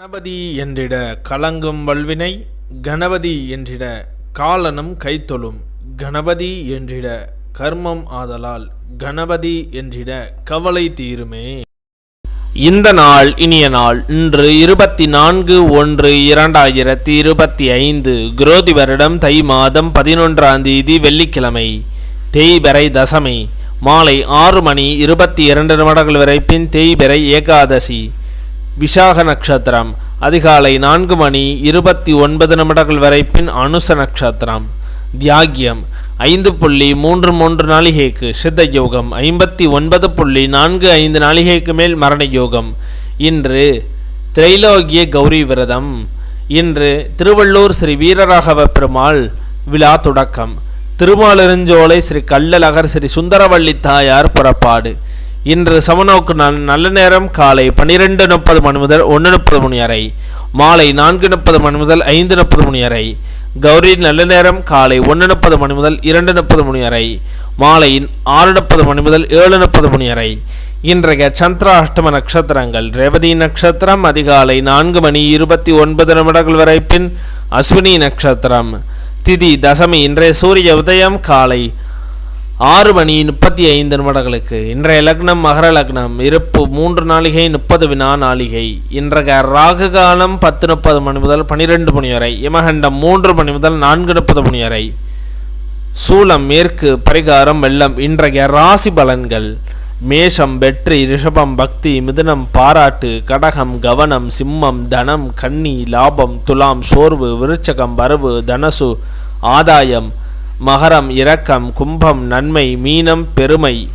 கணபதி என்றிட கலங்கும் வல்வினை கணபதி என்றிட காலனும் கைத்தொழும். கணபதி என்றிட கர்மம் ஆதலால் கணபதி என்றிட கவலை தீருமே. இந்த நாள் இனிய நாள் இன்று இருபத்தி நான்கு ஒன்று இரண்டாயிரத்தி இருபத்தி ஐந்து குரோதி வருடம் தை மாதம் பதினொன்றாம் தேதி வெள்ளிக்கிழமை தேய்பெறை தசமி மாலை ஆறு மணி இருபத்தி இரண்டு நிமிடங்கள் வரை பின் தேய்பெறை ஏகாதசி. விஷாக நட்சத்திரம் அதிகாலை நான்கு மணி இருபத்தி ஒன்பது நிமிடங்கள் வரை பின் அனுச நட்சத்திரம். தியாகியம் ஐந்து புள்ளி மூன்று மூன்று நாளிகைக்கு சித்த யோகம் ஐம்பத்தி ஒன்பது புள்ளி நான்கு ஐந்து நாளிகைக்கு மேல் மரண யோகம். இன்று திரைலோகிய கௌரி விரதம். இன்று திருவள்ளூர் ஸ்ரீ வீரராகவ பெருமாள் விழா தொடக்கம். திருமாலிருஞ்சோலை ஸ்ரீ கள்ளழகர் ஸ்ரீ சுந்தரவள்ளி தாயார் புறப்பாடு. இன்று சமநோக்கு நாள் நல்ல நேரம் காலை பன்னிரெண்டு முப்பது மணி முதல் ஒன்று முப்பது மணி வரை மாலை நான்கு முப்பது மணி முதல் ஐந்து முப்பது மணி வரை கௌரி நல்ல நேரம் காலை ஒன்று முப்பது மணி முதல் இரண்டு முப்பது மணி வரை மாலை ஆறு முப்பது மணி முதல் ஏழு முப்பது மணி வரை. இன்றைய சந்திராஷ்டம நட்சத்திரங்கள் ரேவதி நட்சத்திரம் அதிகாலை நான்கு மணி இருபத்தி ஒன்பது நிமிடங்கள் வரை பின் அஸ்வினி நட்சத்திரம். திதி தசமி இன்றைய சூரிய உதயம் காலை ஆறு மணி முப்பத்தி ஐந்து நிமிடங்களுக்கு இன்றைய லக்னம் மகர லக்னம் இருப்பு மூன்று நாளிகை முப்பது வினா நாளிகை. இன்றைய ராகு காலம் பத்து முப்பது மணி முதல் பனிரெண்டு மணி வரை இமகண்டம் மூன்று மணி முதல் நான்கு முப்பது மணி வரை. சூலம் மேற்கு பரிகாரம் வெள்ளம் இன்றைய ராசி பலன்கள். மேஷம் வெற்றி ரிஷபம் பக்தி மிதுனம் பாராட்டு கடகம் கவனம் சிம்மம் தனம் கன்னி லாபம் துலாம் சோர்வு விருச்சகம் வரவு தனசு ஆதாயம் மகரம் இரக்கம் கும்பம் நன்மை மீனம் பெருமை.